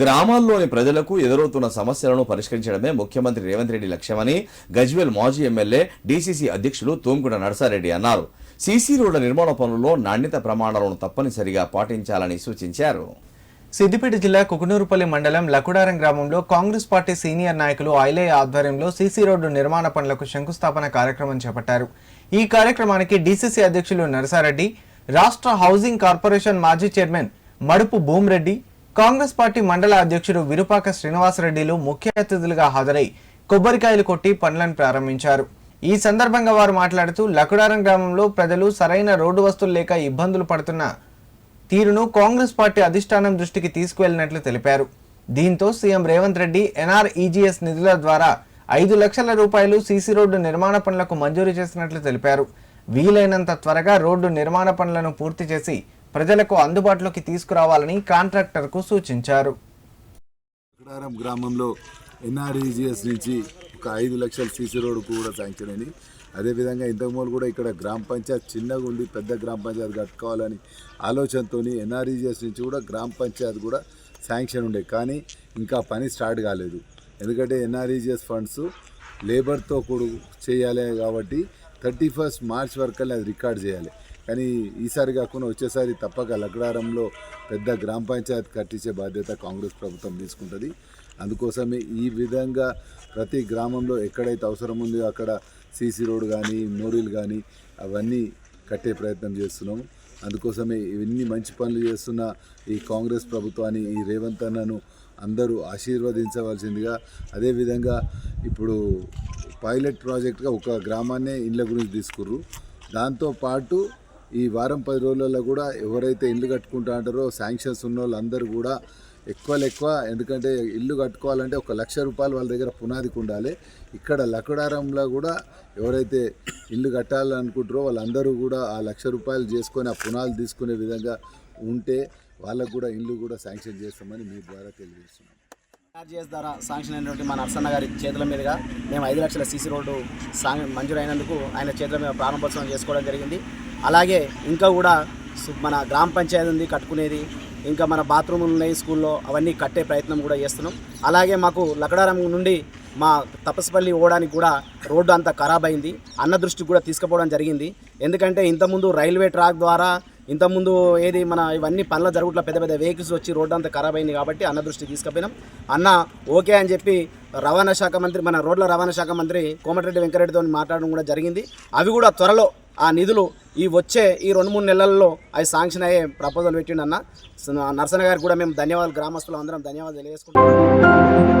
గ్రామాల్లోని ప్రజలకు ఎదురవుతున్న సమస్యలను పరిష్కరించడమే ముఖ్యమంత్రి రేవంత్ రెడ్డి లక్ష్యమని గజ్వేల్ మాజీ ఎమ్మెల్యే డీసీసీ అధ్యక్షులు తూంకుడ నరసారెడ్డి అన్నారు. సీసీ రోడ్ల నిర్మాణ పనుల్లో నాణ్యత ప్రమాణాలను తప్పనిసరిగా పాటించాలని సూచించారు. సిద్దిపేట జిల్లా కుకునూరుపల్లి మండలం లకుడారం గ్రామంలో కాంగ్రెస్ పార్టీ సీనియర్ నాయకులు ఐలయ్య ఆధ్వర్యంలో సీసీ రోడ్డు నిర్మాణ పనులకు శంకుస్థాపన కార్యక్రమం చేపట్టారు. ఈ కార్యక్రమానికి డీసీసీ అధ్యక్షులు నరసారెడ్డి రాష్ట్ర హౌసింగ్ కార్పొరేషన్ మాజీ chairman Madupu Bhumireddy Congress party మండల అధ్యక్షుడు విరుపాక శ్రీనివాసరెడ్డిలు ముఖ్య అతిథులుగా హాజరై కొబ్బరికాయలు కొట్టి పనులను ప్రారంభించారు. ఈ సందర్భంగా వారు మాట్లాడుతూ లకుడారం గ్రామంలో ప్రజలు సరైన రోడ్డు వస్తువులు లేక ఇబ్బందులు పడుతున్న తీరును కాంగ్రెస్ పార్టీ అధిష్టానం దృష్టికి తీసుకువెళ్ళినట్లు తెలిపారు. దీంతో సీఎం రేవంత్ రెడ్డి ఎన్ఆర్ఈజీఎస్ నిధుల ద్వారా ఐదు లక్షల రూపాయలు సీసీ రోడ్డు నిర్మాణ పనులకు మంజూరు చేసినట్లు తెలిపారు. వీలైనంత త్వరగా రోడ్డు నిర్మాణ పనులను పూర్తి చేసి ప్రజలకు అందుబాటులోకి తీసుకురావాలని కాంట్రాక్టర్కు సూచించారు. గ్రామంలో ఎన్ఆర్ఈజిఎస్ నుంచి ఒక ఐదు లక్షల సీసీ రోడ్డు కూడా శాంక్షన్ అయింది. అదేవిధంగా ఇంతకుముందు కూడా ఇక్కడ గ్రామ పంచాయత్ చిన్నగా ఉండి పెద్ద గ్రామ పంచాయత్ కట్టుకోవాలని ఆలోచనతో ఎన్ఆర్ఈజిఎస్ నుంచి కూడా గ్రామ పంచాయత్ కూడా శాంక్షన్ ఉండే. కానీ ఇంకా పని స్టార్ట్ కాలేదు. ఎందుకంటే ఎన్ఆర్ఈజిఎస్ ఫండ్స్ లేబర్తో కూడా చేయాలి కాబట్టి థర్టీ ఫస్ట్ మార్చ్ వరకు అది రికార్డ్ చేయాలి. కానీ ఈసారి కాకుండా వచ్చేసారి తప్పక లగ్డారంలో పెద్ద గ్రామ పంచాయత్ కట్టించే బాధ్యత కాంగ్రెస్ ప్రభుత్వం తీసుకుంటుంది. అందుకోసమే ఈ విధంగా ప్రతి గ్రామంలో ఎక్కడైతే అవసరం ఉందో అక్కడ సీసీ రోడ్ కానీ మోరీలు కానీ అవన్నీ కట్టే ప్రయత్నం చేస్తున్నాము. అందుకోసమే ఇవన్నీ మంచి పనులు చేస్తున్న ఈ కాంగ్రెస్ ప్రభుత్వాన్ని ఈ రేవంత్ అన్నను అందరూ ఆశీర్వదించవలసిందిగా అదేవిధంగా ఇప్పుడు పైలట్ ప్రాజెక్ట్గా ఒక గ్రామాన్నే ఇళ్ళ గురించి తీసుకుర్రు. దాంతోపాటు ఈ వారం పది రోజులలో కూడా ఎవరైతే ఇల్లు కట్టుకుంటా అంటారో శాంక్షన్స్ ఉన్న వాళ్ళందరూ కూడా ఎక్కువ ఎక్కువ ఎందుకంటే ఇల్లు కట్టుకోవాలంటే ఒక లక్ష రూపాయలు వాళ్ళ దగ్గర పునాదికి ఉండాలి. ఇక్కడ లకడారంలో కూడా ఎవరైతే ఇల్లు కట్టాలనుకుంటారో వాళ్ళందరూ కూడా ఆ లక్ష రూపాయలు చేసుకొని ఆ పునాదులు తీసుకునే విధంగా ఉంటే వాళ్ళకు కూడా ఇల్లు కూడా శాంక్షన్ చేస్తామని మీ ద్వారా తెలియజేస్తున్నాం. ఆర్జీఎస్ ద్వారా శాంక్షన్ అయినటువంటి మా నరసన్న గారి చేతుల మీదుగా మేము ఐదు లక్షల సీసీ రోడ్డు సాంగ్ మంజూరు అయినందుకు ఆయన చేతుల మీద ప్రారంభోత్సవం చేసుకోవడం జరిగింది. అలాగే ఇంకా కూడా మన గ్రామ పంచాయతీ ఉంది కట్టుకునేది ఇంకా మన బాత్రూములు ఉన్నాయి స్కూల్లో అవన్నీ కట్టే ప్రయత్నం కూడా చేస్తున్నాం. అలాగే మాకు లకడారం నుండి మా తపస్పల్లి పోవడానికి కూడా రోడ్డు అంతా ఖరాబ్ అయింది. అన్న దృష్టికి కూడా తీసుకుపోవడం జరిగింది. ఎందుకంటే ఇంతకుముందు రైల్వే ట్రాక్ ద్వారా ఇంతకుముందు ఏది మన ఇవన్నీ పనులు జరుగుట్ల పెద్ద పెద్ద వెహికల్స్ వచ్చి రోడ్డు అంతా ఖరాబ్ అయింది కాబట్టి అన్న దృష్టికి తీసుకుపోయినాం. అన్న ఓకే అని చెప్పి రవాణా శాఖ మంత్రి మన రోడ్ల రవాణా శాఖ మంత్రి కోమటిరెడ్డి వెంకరెడ్డితో మాట్లాడడం కూడా జరిగింది. అవి కూడా త్వరలో ఆ నిధులు ఈ వచ్చే ఈ రెండు మూడు నెలల్లో అవి శాంక్షన్ అయ్యే ప్రపోజల్ పెట్టిండన్న నరసన గారికి కూడా మేము ధన్యవాదాలు. గ్రామస్తులు అందరం ధన్యవాదాలు తెలియజేసుకుంటాం